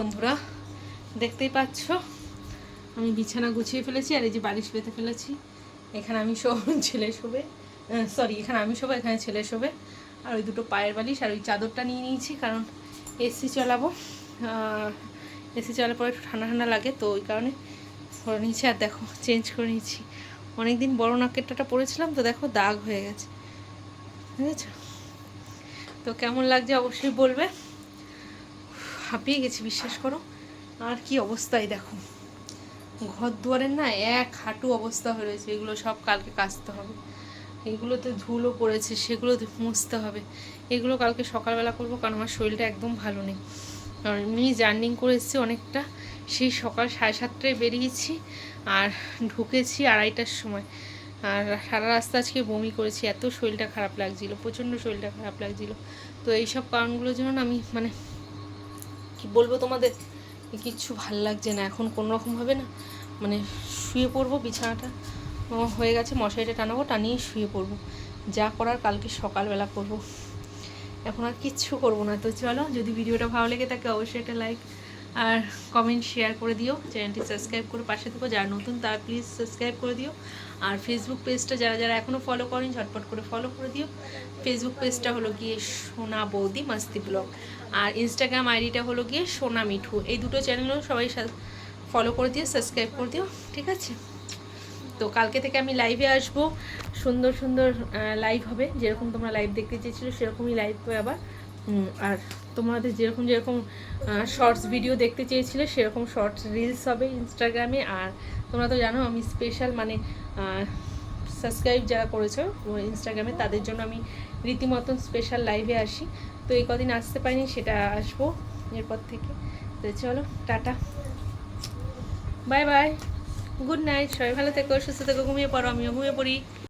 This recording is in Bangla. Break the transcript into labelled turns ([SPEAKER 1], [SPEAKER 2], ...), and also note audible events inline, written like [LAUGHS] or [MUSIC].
[SPEAKER 1] বন্ধুরা, দেখতেই পাচ্ছ? আমি বিছানা গুছিয়ে ফেলেছি আর এই যে বালিশ পেতে ফেলেছি। এখানে আমি শো [LAUGHS] ছেলে শোবে। সরি এখানে আমি শোবো, এখানে ছেলে শোবে। আর ওই দুটো পায়ের বালিশ আর ওই চাদরটা নিয়ে নিয়েছি, কারণ এসি চালাবো। এসি চালার পরে একটু ঠান্ডা ঠান্ডা লাগে, তো ওই কারণে ধরে নিয়েছি আর দেখো চেঞ্জ করে নিয়েছি। অনেকদিন বড় নাকেরটা পরেছিলাম, তো দেখো দাগ হয়ে গেছে। বুঝেছ? তো কেমন লাগছে অবশ্যই বলবে। হাঁপিয়ে গেছি, বিশ্বাস করো। আর কি অবস্থায় দেখো। ঘর দুয়ারের না এক হাঁটু অবস্থা হয়ে রয়েছে, এগুলো সব কালকে কাচতে হবে। এগুলোতে ধুলো পড়েছে সেগুলো মুছতে হবে। এগুলো কালকে সকালবেলা করব, কারণ আমার শরীরটা একদম ভালো নেই। কারণ এমনি জার্নিং করে এসেছি অনেকটা। সেই সকাল সাড়ে সাতটায় বেরিয়েছি আর ঢুকেছি আড়াইটার সময়। আর সারা রাস্তা আজকে বমি করেছি, এত শরীরটা খারাপ লাগছিল, প্রচণ্ড শরীরটা খারাপ লাগছিল। তো এইসব কারণগুলোর জন্য আমি মানে কি বলব তোমাদের? কিচ্ছু ভালো লাগছে না, এখন কোনো রকমভাবে না মানে শুয়ে পড়ব বিছানাটা হয়ে গেছে, মশারিটা টানাবো, টানিয়ে শুয়ে পড়ব। যা করার কালকে সকালবেলা করব। এখন আর কিচ্ছু করব না। তো চলো, যদি ভিডিওটা ভালো লেগে থাকে অবশ্যই একটা লাইক আর কমেন্ট শেয়ার করে দিও। চ্যানেলটি সাবস্ক্রাইব করে পাশে থেকো। যারা নতুন তারা প্লিজ সাবস্ক্রাইব করে দিও। আর ফেসবুক পেজটা যারা যারা এখনও ফলো করেন, ঝটপট করে ফলো করে দিও। ফেসবুক পেজটা হলো গিয়ে সোনা বৌদি মাস্তি ব্লগ। আর ইনস্টাগ্রাম আইডিটা হলো গিয়ে সোনা মিঠু। এই দুটো চ্যানেলও সবাই ফলো করে দিও সাবস্ক্রাইব করে দিও, ঠিক আছে? তো কালকে থেকে আমি লাইভে আসব। সুন্দর সুন্দর লাইভ হবে। যেরকম তোমরা লাইভ দেখতে চেয়েছিলো, সেরকমই লাইভ হবে আবার। আর তোমাদের যেরকম যেরকম শর্টস ভিডিও দেখতে চেয়েছিলে, সেরকম শর্টস রিলস হবে ইনস্টাগ্রামে আর তোমরা তো জানো আমি স্পেশাল মানে সাবস্ক্রাইব যারা করেছ ইনস্টাগ্রামে তাদের জন্য আমি রীতিমতন স্পেশাল লাইভে আসি। তো এই কদিন আসতে পারিনি, সেটা আসব এরপর থেকে। তো চলো, tata. Bye bye good night সবাই ভালো থেকো, সুস্থ থেকো, ঘুমিয়ে পড়ো, আমিও ঘুমিয়ে পড়ি।